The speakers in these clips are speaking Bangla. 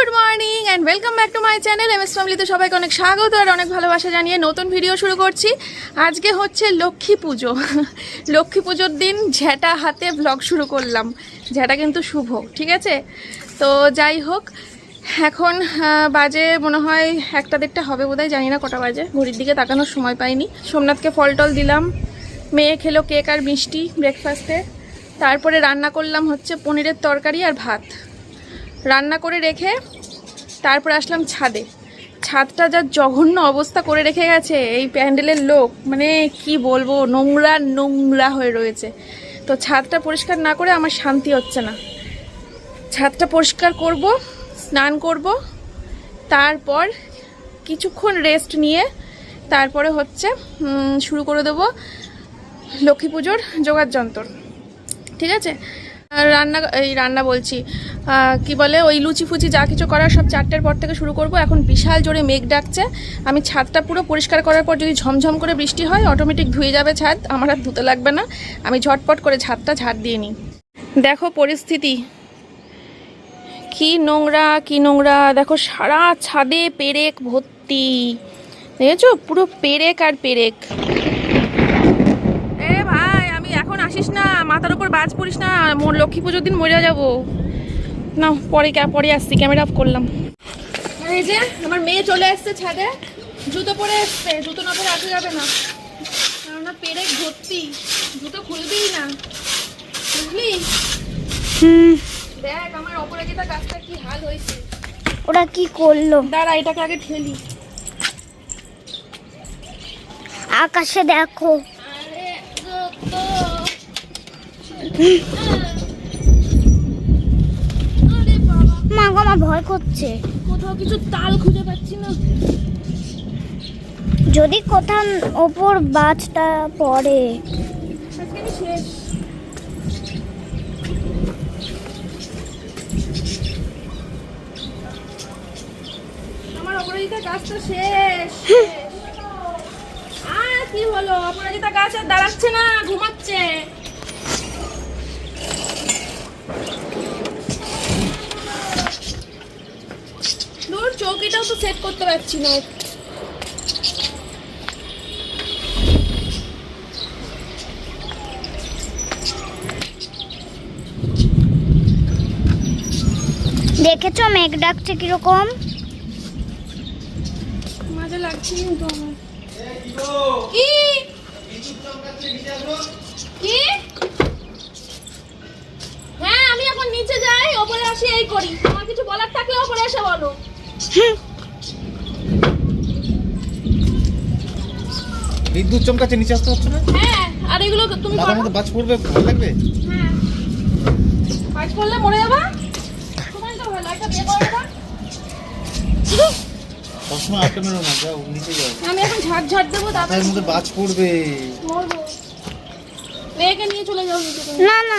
Good morning and welcome back to my channel M S ফ্যামিলিতে সবাইকে অনেক স্বাগত আর অনেক ভালোবাসা জানিয়ে নতুন ভিডিও শুরু করছি। আজকে হচ্ছে লক্ষ্মী পুজো। লক্ষ্মী পুজোর দিন ঝ্যাটা হাতে ব্লগ শুরু করলাম। ঝ্যাটা কিন্তু শুভ, ঠিক আছে? তো যাই হোক, এখন বাজে মনে হয় একটা দেড়টা হবে বোধহয়, জানি না কটা বাজে। ঘড়ির দিকে তাকানোর সময় পাইনি। সোমনাথকে ফল টল দিলাম, মেয়ে খেলো কেক আর মিষ্টি ব্রেকফাস্টে তারপরে রান্না করলাম হচ্ছে পনিরের তরকারি আর ভাত। রান্না করে রেখে তারপর আসলাম ছাদে। ছাদটা যা জঘন্য অবস্থা করে রেখে গেছে, এই প্যান্ডেলের লোক মানে কি বলব, নোংরা নোংরা হয়ে রয়েছে। তো ছাদটা পরিষ্কার না করে আমার শান্তি হচ্ছে না। ছাদটা পরিষ্কার করব, স্নান করব, তারপর কিছুক্ষণ রেস্ট নিয়ে তারপরে হচ্ছে শুরু করে দেবো লক্ষ্মী পুজোর যোগাড় যন্ত্র ঠিক আছে? রান্না, এই রান্না বলছি কি বলে, ওই লুচি ফুচি যা কিছু করার সব চারটের পর থেকে শুরু করব। এখন বিশাল জোরে মেঘ ডাকছে। আমি ছাদটা পুরো পরিষ্কার করার পর যদি ঝমঝম করে বৃষ্টি হয় অটোমেটিক ধুয়ে যাবে ছাদ। আমার আর ধুতে লাগবে না। আমি ঝটপট করে ছাদটা ঝাড় দিয়ে নিই। দেখো পরিস্থিতি। কি নোংরা কি নোংরা। দেখো সারা ছাদে পেরেক ভর্তি। দেখেছ? পুরো পেরেক আর পেরেক এ ভাই আমি এখন আসিস না মাথার উপর বাজ পড়িস না মোর লক্ষ্মী পুজোর দিন মরে যাব। না পরে ক্যা- পরে আসছি ক্যামেরা অফ করলাম। এই যে আমার মেয়ে চলে আসছে ছাদে। জুতো পরে এসছে জুতো না পরে আসা যাবে না। কেননা পেরেক ভর্তি। জুতো খুলবেই না। বুঝলি? দেখ আমার অপরাজিতা গাছটা কি হাল হয়েছে। ওরা কি করল? দাঁড়া এটাকে আগে ঠেলি। আকাশে দেখো। আরে মা গো, আমার ভয় করছে। কোথাও কিছু তাল খুঁজে পাচ্ছি না। যদি কোথাও ওপর বাজটা পড়ে। আমার অপরাজিতা গাছটা শেষ। শেষ। আর কি হলো? অপরাজিতা গাছ আর দাঁড়াচ্ছে না ঘুমাচ্ছে। দূর চৌকিটাও তো সেট করতে পারছি না। দেখেছ মেঘ ডাকছে কীরকম? মজা লাগছে কিন্তু আমার। কি? কি? নিচে যাই ওপরে আসি এই করি। তোমার কিছু বলার থাকলে ওপরে এসে বলো। বিদ্যুৎ চমকাচ্ছে নিচে আসতে হচ্ছে না? হ্যাঁ আর এগুলো তুমি মাথার মধ্যে বাজ পড়বে ভালো লাগবে? হ্যাঁ। কাজ পড়লে মরে যাবা? তোমার তো ভালো একটা বিয়ে করে দাও সবসময় আটকে মেরো না যাও নিচে যাও। আমি এখন ঝাড় ঝাড় দেবো তারপরে মধ্যে বাজ পড়বে। মরবো। মেয়েকে নিয়ে চলে যাও নিচে না না।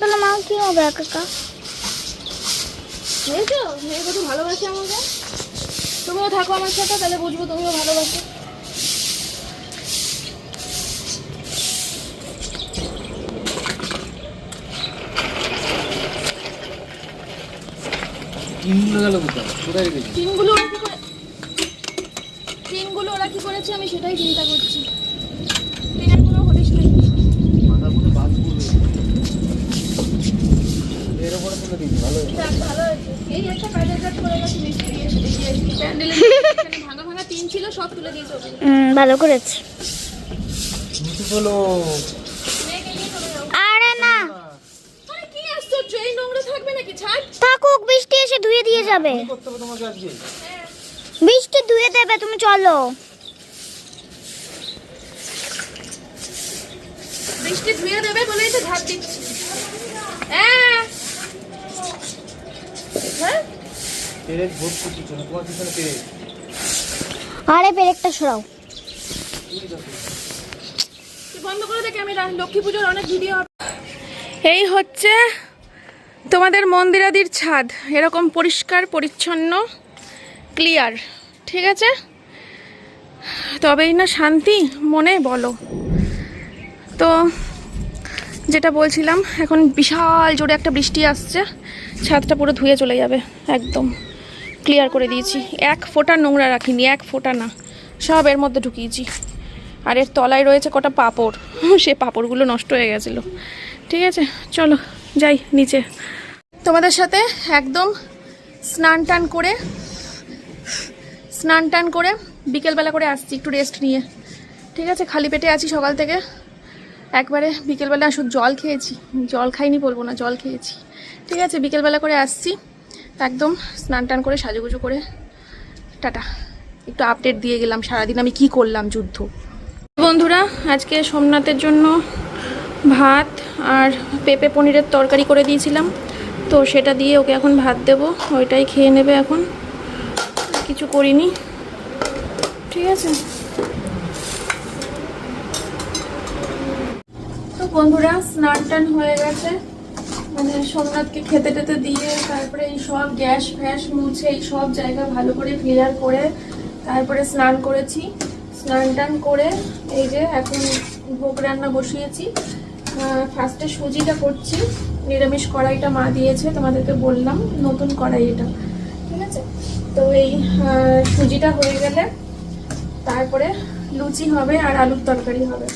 তাহলে মা কি হবে একা একা বুঝেছ মেয়ে কত ভালোবাসে আমাকে। তুমিও থাকো আমার সাথে তাহলে বুঝব তুমিও ভালোবাসো। ইন্দ্র গেল কোথায়? কোথায় রেখেছি টিনগুলো ওরা কি করে টিনগুলো ওরা কি করেছে আমি সেটাই চিন্তা করছি। ভালো করেছে। এসে ধুয়ে দিয়ে যাবে। বৃষ্টি ধুয়ে দেবে, তুমি চলো। বলেই তো দিচ্ছি। হ্যাঁ হ্যাঁ? পেরেক ভর্তি পিছনে তোমার পিছনে পেরেক। আরে পেরেকটা সরাও। বন্ধ করে দে ক্যামেরা লক্ষ্মী পুজোর অনেক ভিডিও। এই হচ্ছে তোমাদের মন্দিরাদির ছাদ এরকম পরিষ্কার পরিচ্ছন্ন ক্লিয়ার ঠিক আছে? তবেই না শান্তি মনে বলো। তো যেটা বলছিলাম এখন বিশাল জোরে একটা বৃষ্টি আসছে। ছাদটা পুরো ধুয়ে চলে যাবে, একদম ক্লিয়ার করে দিয়েছি। এক ফোঁটা নোংরা রাখিনি, এক ফোঁটা না, সব এর মধ্যে ঢুকিয়েছি। আর এর তলায় রয়েছে কটা পাপড়, সে পাপড়গুলো নষ্ট হয়ে গেছিল। ঠিক আছে, চলো, যাই নিচে। তোমাদের সাথে একদম স্নান টান করে, স্নান টান করে বিকেলবেলা করে আসছি, একটু রেস্ট নিয়ে। ঠিক আছে, খালি পেটে আছি সকাল থেকে। একবারে বিকেলবেলা শুধু জল খেয়েছি। জল খাইনি বলব না, জল খেয়েছি। ঠিক আছে, বিকেলবেলা করে আসছি। একদম স্নান টান করে সাজুগুজু করে। টাটা। একটু আপডেট দিয়ে গেলাম সারাদিন আমি কি করলাম যুদ্ধ। বন্ধুরা, আজকে সোমনাথের জন্য ভাত আর পেঁপে পনিরের তরকারি করে দিয়েছিলাম। তো সেটা দিয়ে ওকে এখন ভাত দেবো। ওইটাই খেয়ে নেবে এখন। কিছু করিনি। ঠিক আছে। বন্ধুরা স্নান টান হয়ে গেছে। মানে সোমনাথকে খেতে টেতে দিয়ে তারপরে এই সব গ্যাস ফ্যাস মুছে এই সব জায়গা ভালো করে ক্লিয়ার করে তারপরে স্নান করেছি। স্নান টান করে এই যে এখন ভোগ রান্না বসিয়েছি। ফার্স্টে সুজিটা করছি। নিরামিষ কড়াইটা মা দিয়েছে, তোমাদেরকে বললাম নতুন কড়াই এটা। ঠিক আছে? তো এই সুজিটা হয়ে গেলে তারপরে লুচি হবে আর আলুর তরকারি হবে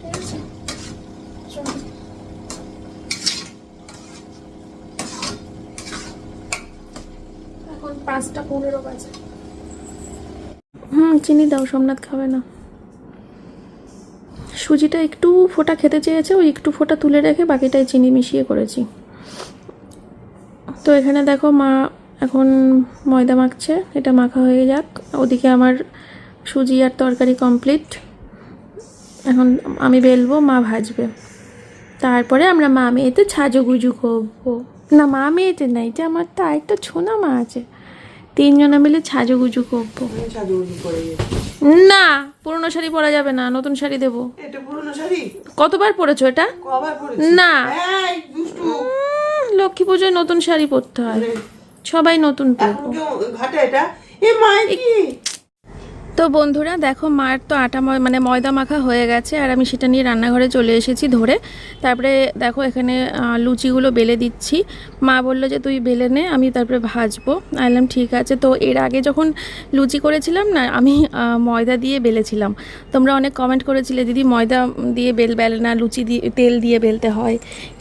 ঠিক আছে চলো এখন পাঁচটা পনেরো বাজে। হুম, চিনি দাও, সোমনাথ খাবে না। সুজিটা একটু ফোঁটা খেতে চেয়েছে, ওই একটু ফোঁটা তুলে রেখে বাকিটাই চিনি মিশিয়ে করেছি। তো এখানে দেখো মা এখন ময়দা মাখছে, এটা মাখা হয়ে যাক। ওদিকে আমার সুজি আর তরকারি কমপ্লিট এখন আমি বেলবো, মা ভাজবে। তারপরে আমরা মা মেয়েতে ছাজুগুজু করব। না, মা মেয়েতে না, এটা আমার তো আরেকটা ছোনা মা আছে। তিনজনে মিলে ছাজুগুজু করব। না পুরনো শাড়ি পরা যাবে না নতুন শাড়ি দেবো। কতবার পরেছো এটা? না। লক্ষ্মী পুজোয় নতুন শাড়ি পরতে হয়। সবাই নতুন পরবো। তো বন্ধুরা, দেখো মার তো আটা মানে ময়দা মাখা হয়ে গেছে আর আমি সেটা নিয়ে রান্নাঘরে চলে এসেছি ধরে। তারপরে দেখো এখানে লুচিগুলো বেলে দিচ্ছি। মা বলল যে, তুই বেলে নে, আমি তারপরে ভাজবো। আইলাম ঠিক আছে। তো এর আগে যখন লুচি করেছিলাম না, আমি ময়দা দিয়ে বেলেছিলাম। তোমরা অনেক কমেন্ট করেছিলে, দিদি, ময়দা দিয়ে বেল, বেলে না, লুচি দিয়ে তেল দিয়ে বেলতে হয়।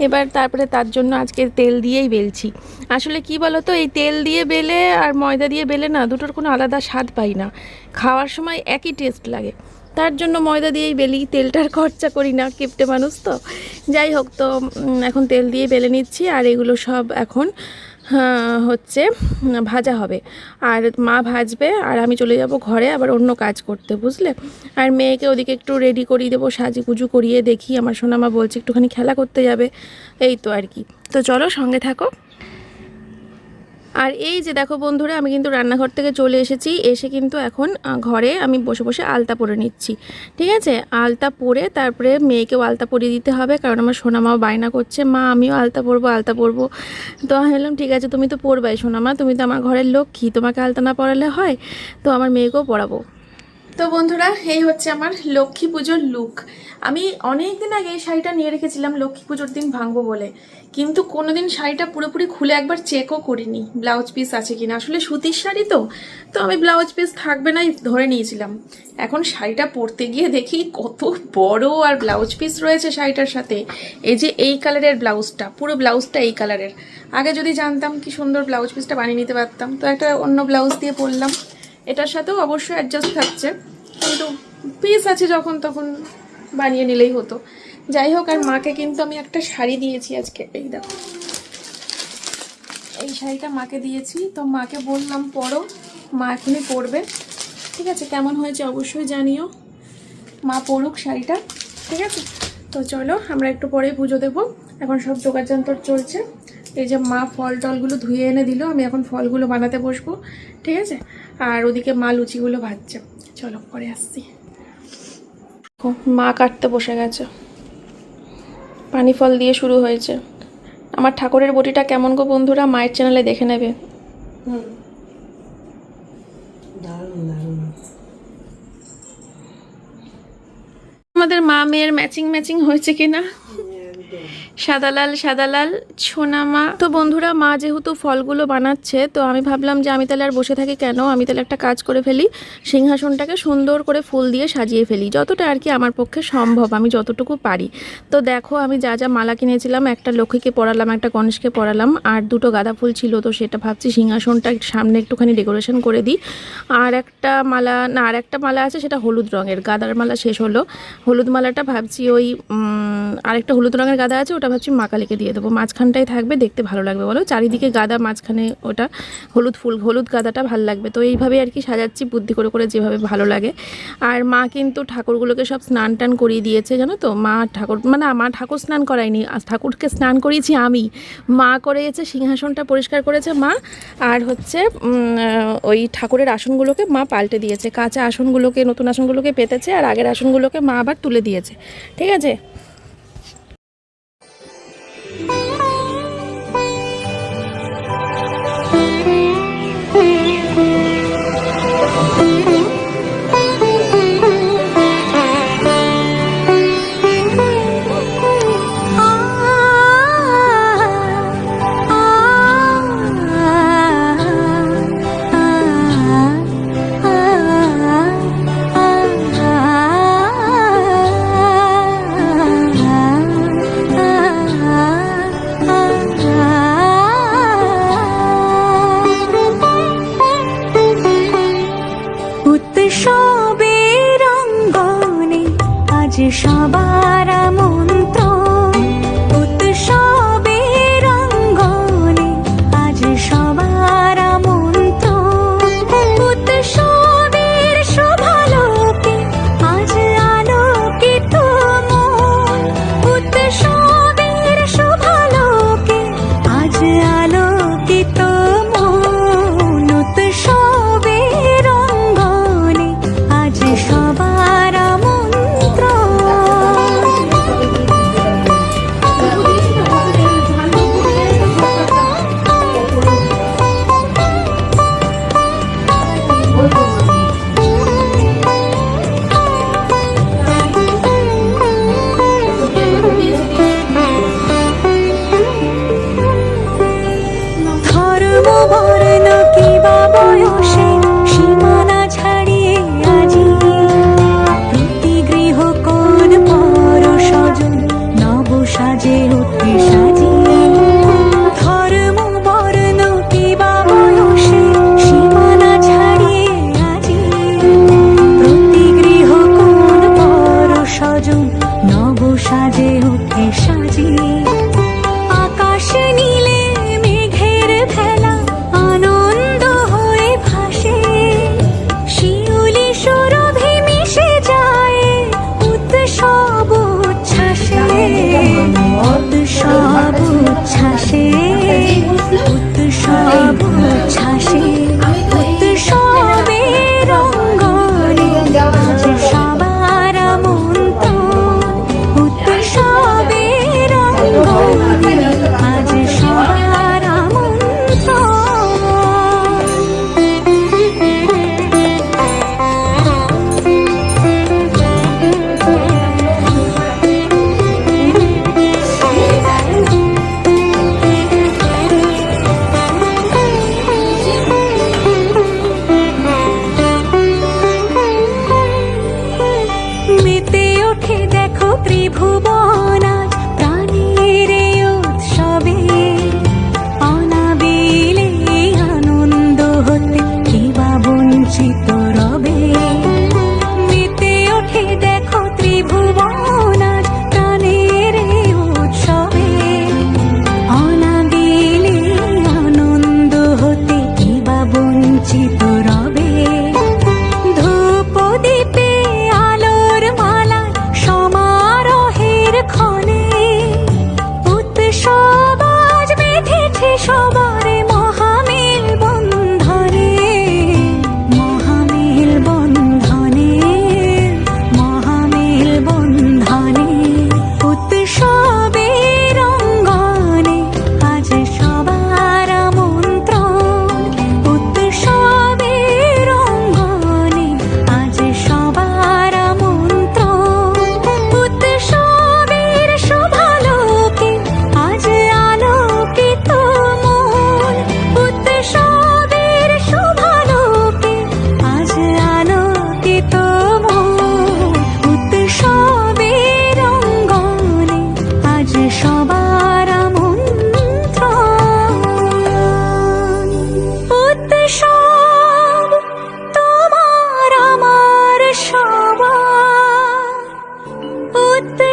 এবার তারপরে তার জন্য আজকে তেল দিয়েই বেলছি। আসলে কি বলো তো এই তেল দিয়ে বেলে আর ময়দা দিয়ে বেলে না, দুটোর কোনো আলাদা স্বাদ পাই না। খাওয়ার সময় একই টেস্ট লাগে। তার জন্য ময়দা দিয়েই বেলি, তেলটার খরচা করি না কিপটে মানুষ তো। যাই হোক তো এখন তেল দিয়ে বেলে নিচ্ছি আর এগুলো সব এখন হচ্ছে ভাজা হবে। আর মা ভাজবে আর আমি চলে যাব ঘরে আবার অন্য কাজ করতে, বুঝলে? আর মেয়েকে ওদিকে একটু রেডি করিয়ে দেবো সাজি পুজো করিয়ে দেখি। আমার সোনামা বলছে একটুখানি খেলা করতে যাবে। এই তো আর কি। তো চলো সঙ্গে থাকো। আর এই যে দেখো বন্ধুরা, আমি কিন্তু রান্নাঘর থেকে চলে এসেছি। এসে কিন্তু এখন ঘরে আমি বসে বসে আলতা পরে নিচ্ছি। ঠিক আছে? আলতা পরে তারপরে মেয়েকেও আলতা পরিয়ে দিতে হবে, কারণ আমার সোনামাও বায়না করছে। মা, আমিও আলতা পরবো আলতা পরবো। তো আমি বললাম, ঠিক আছে, তুমি তো পরবাই সোনামা, তুমি তো আমার ঘরের লক্ষ্মী, তোমাকে আলতা না পরালে হয়? তো আমার মেয়েকেও পরাবো। তো বন্ধুরা, এই হচ্ছে আমার লক্ষ্মী পুজোর লুক। আমি অনেক দিন আগে এই শাড়িটা নিয়ে রেখেছিলাম, লক্ষ্মী পুজোর দিন ভাঙবো বলে। কিন্তু কোনোদিন শাড়িটা পুরোপুরি খুলে একবার চেকও করিনি ব্লাউজ পিস আছে কিনা। আসলে সুতির শাড়ি তো তো আমি ব্লাউজ পিস থাকবে নাই ধরে নিয়েছিলাম। এখন শাড়িটা পরতে গিয়ে দেখি কত বড় আর ব্লাউজ পিস রয়েছে শাড়িটার সাথে। এই যে এই কালারের ব্লাউজটা পুরো ব্লাউজটা এই কালারের আগে যদি জানতাম কি সুন্দর ব্লাউজ পিসটা বানিয়ে নিতে পারতাম, তো একটা অন্য ব্লাউজ দিয়ে পরলাম। এটার সাথেও অবশ্যই অ্যাডজাস্ট থাকছে, কিন্তু পিস আছে যখন, তখন বানিয়ে নিলেই হতো। যাই হোক, আর মাকে কিন্তু আমি একটা শাড়ি দিয়েছি আজকে। এই দেখো। এই শাড়িটা মাকে দিয়েছি। তো মাকে বললাম, পরো, মা এখনই পরবে। ঠিক আছে, কেমন হয়েছে অবশ্যই জানিও। মা পড়ুক শাড়িটা, ঠিক আছে? তো চলো, আমরা একটু পরেই পুজো দেবো। এখন সব জোগাড় যন্ত্র চলছে। এই যে মা ফল টলগুলো ধুয়ে এনে দিল, আমি এখন ফলগুলো বানাতে বসবো, ঠিক আছে? আর ওদিকে মা লুচিগুলো ভাজছে। চলো, পরে আসছি। মা কাটতে বসে গেছে। পানি ফল দিয়ে শুরু হয়েছে। আমার ঠাকুরের বটিটা কেমন গো বন্ধুরা, মায়ের চ্যানেলে দেখে নেবে। আমাদের মা মেয়ের ম্যাচিং ম্যাচিং হয়েছে কিনা সাদালাল সাদালাল, সোনামা। তো বন্ধুরা, মা যেহেতু ফলগুলো বানাচ্ছে, তো আমি ভাবলাম যে আমি তাহলে আর বসে থাকি কেন? আমি তাহলে একটা কাজ করে ফেলি। সিংহাসনটাকে সুন্দর করে ফুল দিয়ে সাজিয়ে ফেলি, যতটা আর কি আমার পক্ষে সম্ভব, আমি যতটুকু পারি। তো দেখো, আমি যা যা মালা কিনেছিলাম, একটা লক্ষ্মীকে পরালাম, একটা গণেশকে পড়ালাম আর দুটো গাঁদা ফুল ছিল, তো সেটা ভাবছি সিংহাসনটা সামনে একটুখানি ডেকোরেশন করে দিই। আর একটা মালা, না, আর একটা মালা আছে, সেটা হলুদ রঙের, গাঁদার মালা শেষ হলো। হলুদ মালাটা ভাবছি ওই আরেকটা হলুদ রঙের গাঁদা আছে ওটা ভাবছি মা কালীকে দিয়ে দেবো। মাঝখানটায় থাকবে, দেখতে ভালো লাগবে বলো। চারিদিকে গাদা, মাঝখানে ওটা হলুদ ফুল, হলুদ গাদাটা ভালো লাগবে। তো এইভাবে আর কি সাজাচ্ছি, বুদ্ধি করে করে যেভাবে ভালো লাগে। আর মা কিন্তু ঠাকুরগুলোকে সব স্নান টান করিয়ে দিয়েছে, জানো তো? মা ঠাকুর মানে মা ঠাকুর স্নান করায়নি আর ঠাকুরকে স্নান করিয়েছি আমি। মা করেছে, সিংহাসনটা পরিষ্কার করেছে মা। আর হচ্ছে ওই ঠাকুরের আসনগুলোকে মা পাল্টে দিয়েছে। কাঁচা আসনগুলোকে, নতুন আসনগুলোকে পেতেছে, আর আগের আসনগুলোকে মা আবার তুলে দিয়েছে। ঠিক আছে? আজ সবার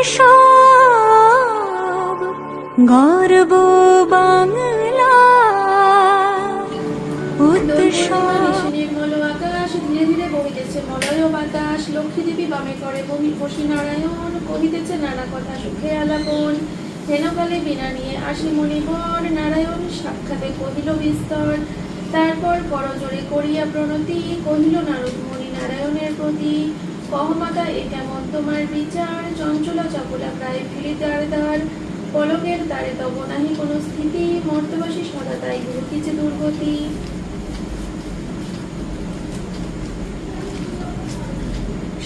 উৎসব গর্ব বাংলা। ধীরে ধীরে বহিতেছে মলয় বাতাস লক্ষ্মী দেবী বামে করে বহি বসি নারায়ণ। কহিতেছে নানা কথা সুখে আলাপন হেনকালে বিনা নিয়ে আসি মণিবর নারায়ণ সাক্ষাতে কহিল বিস্তর। তারপর করজোরে করিয়া প্রণতি কহিল নারদ মণি নারায়ণের প্রতি কহমাতা এ কেমন তোমার বিচার? চঞ্চলা চপলা প্রায় ফিরিতার দ্বার পলকের দ্বারে তব নাহি কোনো স্থিতি। মর্তবাসী সদা তাই ঘটিছে দুর্গতি।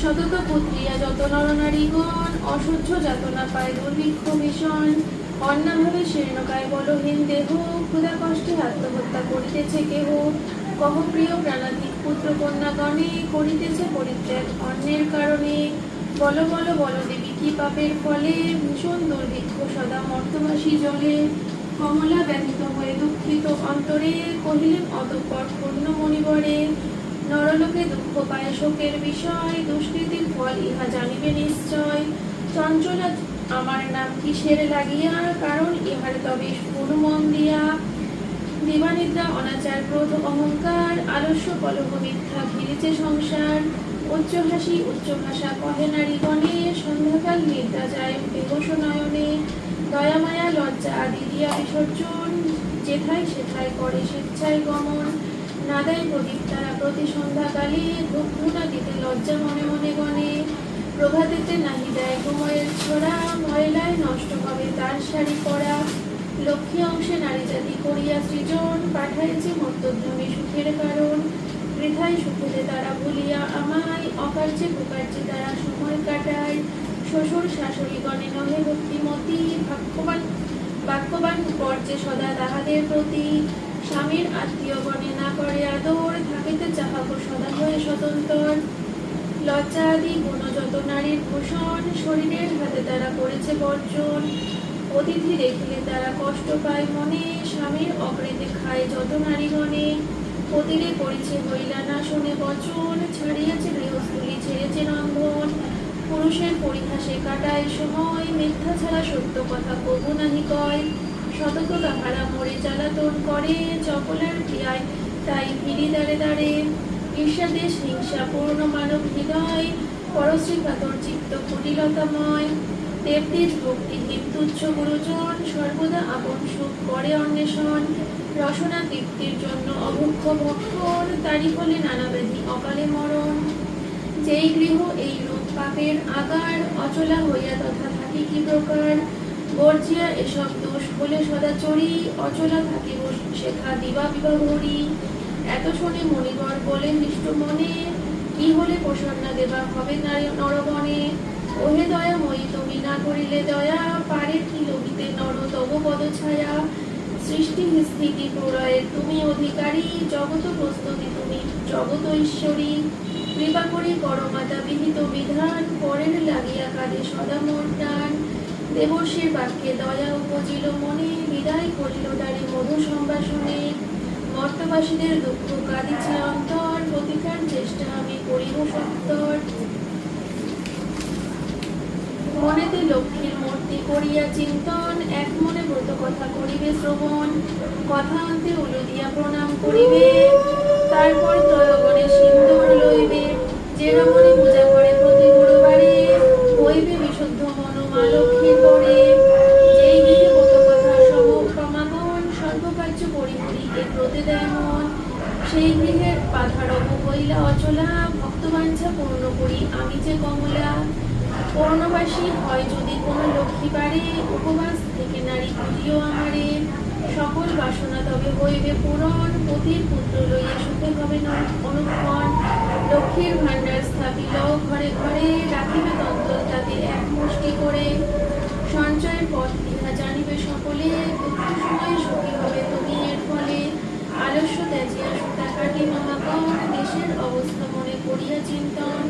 শতত পুত্রিয়া যত নরনারীগণ অসহ্য যাতনা পায় দুর্ভিক্ষ ভীষণ। অন্নাভাবে শীর্ণকায় বলহীন দেহ। ক্ষুধা কষ্টে আত্মহত্যা করিতেছে কেহ। কহ প্রিয় প্রাণাধিক পুত্র কন্যাগণে করিতেছে পরিত্যাগ। অন্যের কারণে বল বল বল দেবী, কি পাপের ফলে ভীষণ দুর্ভিক্ষ সদা মর্তবাসী জলে কমলা ব্যথিত হয়ে দুঃখিত অন্তরে কহিলেন, অতঃপর পূর্ণ মণিবরে নরলোকে দুঃখ পায় শোকের বিষয়, দুষ্কৃতির ফল ইহা জানিবে নিশ্চয়। চঞ্চলা, আমার নাম কিসের লাগিয়া? কারণ ইহার তবে মন দিয়া। দিবানিদ্রা অনাচার, ক্রোধ, অহংকার, আলস্য, কলহ, মিথ্যা, ঘিরেছে সংসার। উচ্চ হাসি, উচ্চ ভাষা, কহে নারীগণে সন্ধ্যাকাল নিদ্রা যায় বেহস নয়নে। দয়া, মায়া, লজ্জা আদি দিয়া বিসর্জন, যেথায় সেথায় করে স্বেচ্ছায় গমন। নাদাই প্রদীপ তারা প্রতি সন্ধ্যাকালে ধূপধুনা দিতে লজ্জা মনে মনে গণে। প্রভাতেতে নাহি দেয় ঘুময়ের ছড়া ময়লায় নষ্ট হবে তার শাড়ি পরা। লক্ষ্মী অংশে নারী জাতি করিয়া সৃজন, পাঠাইছে মর্তভূমি সুখের কারণ। বৃথায় সুখেতে তারা ভুলিয়া আমায়, অকার্যে কুকার্যে তারা সময় কাটায়। শ্বশুর শাশুড়ি গণে নহে ভক্তিমতী, ভাগ্যবান বাক্যবান পর্যে সদা তাহাদের প্রতি। স্বামীর আত্মীয় গণে না করে আদর, থাকিতে চাহাব সদা হয়ে স্বতন্ত্র লজ্জা আদি গুণ যত নারীর ভূষণ শরীরের হাতে তারা করেছে বর্জন। অতিথি দেখিলে তারা কষ্ট পায় মনে, স্বামীর অকৃতে খায় যত নারীগণে অতিরে করেছে হইলা না শোনে বচন ছাড়িয়াছে গৃহস্থলী ছেড়েছে রন্ধন পুরুষের পরিহাসে কাটায় সময়, মিথ্যা ছাড়া সত্য কথা কবু নাহি কয়। সতত তাহারা মরে জ্বালাতন করে, চপলার ক্রিয়ায় তাই ভিড়ি দাঁড়ে দাঁড়ে ঈর্ষাদেশ হিংসা পূর্ণ মানব হৃদয় পরশ্রী কাতর চিত্ত কুটিলতাময়। দেবদেশ ভক্তিহীন তুচ্ছ গুরুজন সর্বদা আপন সুখ করে অন্বেষণ। রসনা তৃপ্তির জন্য অভুক্ষ ভক্ষণ, তারই ফলে নানা ব্যাধি অকালে মরণ। যেই গৃহ এই রূপ পাপের আকার, অচলা হইয়া তথা থাকি কি প্রকার? বর্জিয়া এসব দোষ বলে সদাচরি অচলা থাকিব শেখা দিবা বিবাহরি এত শুনে মণিবর বলেন নিষ্ঠ মনে, কি হলে প্রসন্না দেবা হবে নারী নরবনে? ওহে দয়া দয়াময়ী, তুমি না করিলে দয়া পারে কি লোকিতে নর? তব পদ ছায়া সৃষ্টি স্থিতি প্রলয়ের তুমি অধিকারী জগত প্রস্তুতি তুমি জগত ঈশ্বরী কৃপা করি করমাতা বিহিত বিধান, পরের লাগিয়া কাঁদে সদা মোর টান দেবর্ষের বাক্যে দয়া উপজিল মনে, বিদায় করিল তারি মধু সম্ভাষণে। মর্তবাসীদের দুঃখ কাঁদিছে অন্তর, প্রতিকার চেষ্টা আমি করিব সত্তর। মনেতে লক্ষ্মীর মূর্তি করিয়া চিন্তন, এক মনে ব্রত কথা করিবে শ্রবণ, কথা আনতে উলু দিয়া প্রণাম করিবে। তারপর ত্রয়গণে সিন্দুর লইবে, যে রমণী পূজা করে প্রতি গুরুবারে, হইবে বিশুদ্ধ মন মা লক্ষ্মীর পরে। যেই গৃহে কত কথা, সম সমাগম, সর্বকার্য পরিহরি এ ব্রতে দেয় মন। সেই গৃহের বাধারব হইলা অচলা, ভক্তবাঞ্ছা পূর্ণ করি আমি যে কমলা। পূর্ণবাসী হয় যদি কোনো লক্ষ্মী পারে উপবাস থেকে নারী পুজিও আমারে সকল বাসনা তবে হইবে পূরণ, পতির পুত্র লইয়া সুখে হবে অনুক্ষণ, লক্ষ্মীর ভাণ্ডার স্থাপিল, ঘরে ঘরে রাখিবে তন্ত্র জাতির এক মুষ্টি করে। সঞ্চয়ের পথ ইহা জানিবে সকলে, দুঃখ সময় সুখী হবে তুমি এর ফলে। আলস্য ত্যাজিয়া সুতা কাটি মহাকর দেশের অবস্থা মনে করিয়া চিন্তন।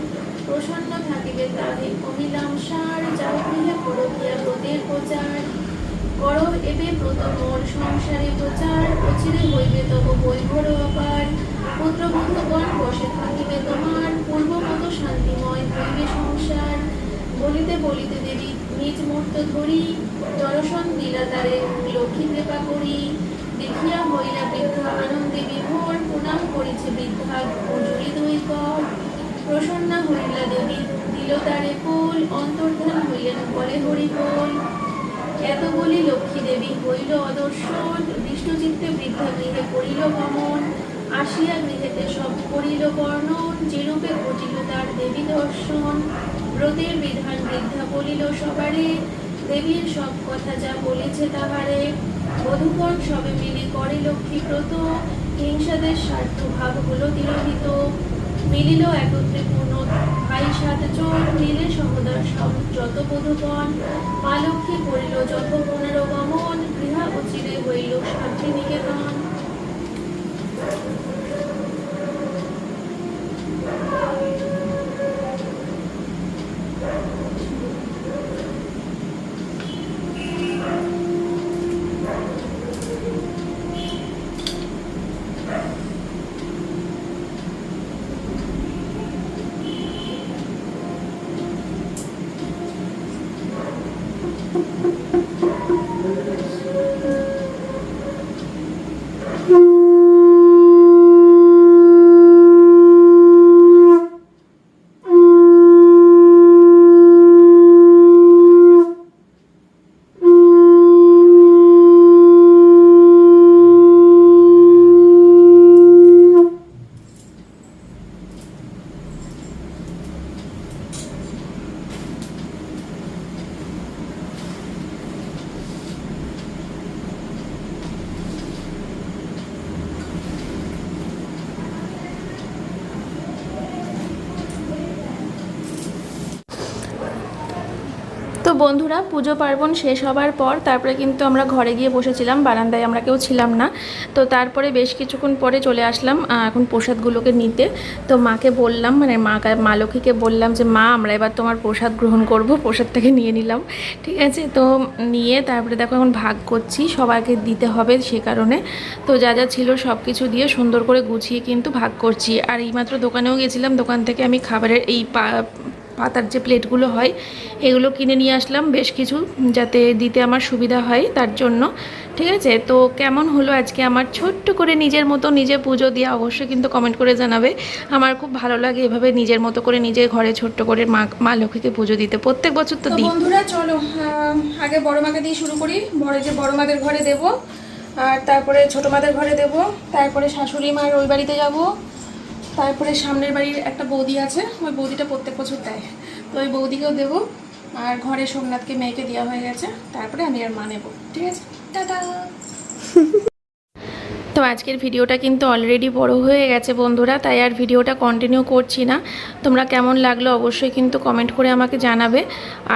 প্রসন্ন থাকিবে তাহে কহিলাম, সার যা গৃহে করো গিয়া প্রচার। করো এবে ব্রত মোর সংসারে প্রচার। অচিরে হইবে তব বৈভর অপার। পুত্রবন্ধুগণ বসে থাকিবে তোমার। পূর্ব মতো শান্তিময় হইবে সংসার। বলিতে বলিতে দেবী, নিজ মূর্ত ধরি। জনসন দিলা তারে লক্ষ্মী কৃপা করি। দেখিয়া হইলা বৃদ্ধ আনন্দে বিভোর। প্রণাম করিছে বৃদ্ধা মজুরি দুই কর প্রসন্না হরিলা দেবী দিল তারে ফুল, অন্তর্ধান হইলেন বলে হরি বল এত বলি লক্ষ্মী দেবী হইল অদর্শন, বিষ্ণুচিত্তে বৃদ্ধা গৃহে করিল গমন, আসিয়া গৃহেতে সব করিল বর্ণন, যেরূপে ঘটিল তার দেবী দর্শন। ব্রতের বিধান বৃদ্ধা বলিল সবারে, দেবীর সব কথা যা বলেছে তাহারে। বধূগণ সবে মিলে করে লক্ষ্মী ব্রত হিংসাদের স্বার্থ ভাব হলো তিরোহিত। মিলিল একত্রে পূর্ণ। ভাই সাথে চোখ মিলে সব যত বোধপন মা লক্ষ্মী করিল যত গমন গৃহা অচিরে হইল শান্তি নিকেতন বন্ধুরা, পুজো পার্বণ শেষ হবার পর তারপরে কিন্তু আমরা ঘরে গিয়ে বসেছিলাম, বারান্দায় আমরা কেউ ছিলাম না। তো তারপরে বেশ কিছুক্ষণ পরে চলে আসলাম এখন প্রসাদগুলোকে নিতে। তো মাকে বললাম মানে মা মা লক্ষ্মীকে বললাম যে, মা, আমরা এবার তোমার প্রসাদ গ্রহণ করব, প্রসাদটাকে নিয়ে নিলাম। ঠিক আছে? তো নিয়ে তারপরে দেখো এখন ভাগ করছি, সবাইকে দিতে হবে সে কারণে। তো যা যা ছিল সব কিছু দিয়ে সুন্দর করে গুছিয়ে কিন্তু ভাগ করছি। আর এইমাত্র দোকানেও গেছিলাম, দোকান থেকে আমি খাবারের এই পাতার যে প্লেটগুলো হয় এগুলো কিনে নিয়ে আসলাম বেশ কিছু যাতে দিতে আমার সুবিধা হয় তার জন্য। ঠিক আছে? তো কেমন হলো আজকে আমার? ছোট্ট করে নিজের মতো নিজে পুজো দিয়ে অবশ্যই কিন্তু কমেন্ট করে জানাবে। আমার খুব ভালো লাগে এভাবে নিজের মতো করে নিজের ঘরে ছোট্ট করে মা মা লক্ষ্মীকে পুজো দিতে। প্রত্যেক বছর তো দিই। বন্ধুরা চলো আগে বড় মাকে দিয়ে শুরু করি। বড় যে বড় মাদের ঘরে দেব আর তারপরে ছোটো মাদের ঘরে দেব তারপরে শাশুড়ি মার ওই বাড়িতে যাব তারপরে সামনের বাড়ির একটা বৌদি আছে, ওই বৌদিটা প্রত্যেক বছর দেয়। তো ওই বৌদিকেও দেবো, আর ঘরে সোমনাথকে, মেয়েকে দেওয়া হয়ে গেছে, তারপরে আমি আর মা নেব, ঠিক আছে? টাটা! তো আজকের ভিডিওটা কিন্তু অলরেডি বড় হয়ে গেছে বন্ধুরা, তাই আর ভিডিওটা কন্টিনিউ করছি না। তোমরা কেমন লাগল অবশ্যই কিন্তু কমেন্ট করে আমাকে জানাবে।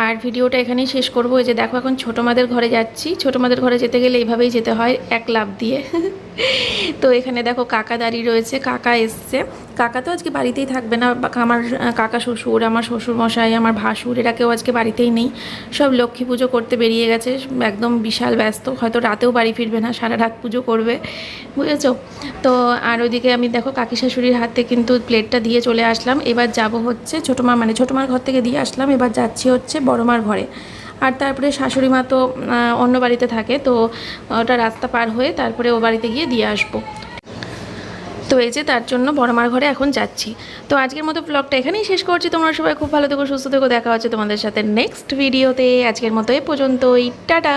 আর ভিডিওটা এখানেই শেষ করব, এই যে দেখো এখন ছোটো মাদের ঘরে যাচ্ছি, ছোটো মাদের ঘরে যেতে গেলে এইভাবেই যেতে হয়, এক লাভ দিয়ে। তো এখানে দেখো কাকা দাঁড়িয়ে রয়েছে, কাকা এসছে। কাকা তো আজকে বাড়িতেই থাকবে না আমার কাকা শ্বশুর, আমার শ্বশুর মশাই আমার ভাসুর, এরা কেউ আজকে বাড়িতেই নেই। সব লক্ষ্মী পুজো করতে বেরিয়ে গেছে, একদম বিশাল ব্যস্ত, হয়তো রাতেও বাড়ি ফিরবে না, সারা রাত পুজো করবে, বুঝেছ? তো আর ওইদিকে আমি দেখো কাকি শাশুড়ির হাতে কিন্তু প্লেটটা দিয়ে চলে আসলাম। এবার যাব হচ্ছে ছোটো মা মানে ছোটো মার ঘর থেকে দিয়ে আসলাম, এবার যাচ্ছি হচ্ছে বড় মার ঘরে। আর তারপরে শাশুড়ি মা তো অন্য বাড়িতে থাকে, তো ওটা রাস্তা পার হয়ে তারপরে ও বাড়িতে গিয়ে দিয়ে আসব। তো এই যে তার জন্য বড়মার ঘরে এখন যাচ্ছি। তো আজকের মতো ব্লগটা এখানেই শেষ করছি। তোমরা সবাই খুব ভালো থেকো, সুস্থ থেকো, দেখা হচ্ছে তোমাদের সাথে নেক্সট ভিডিওতে আজকের মতো এ পর্যন্তই। টাটা!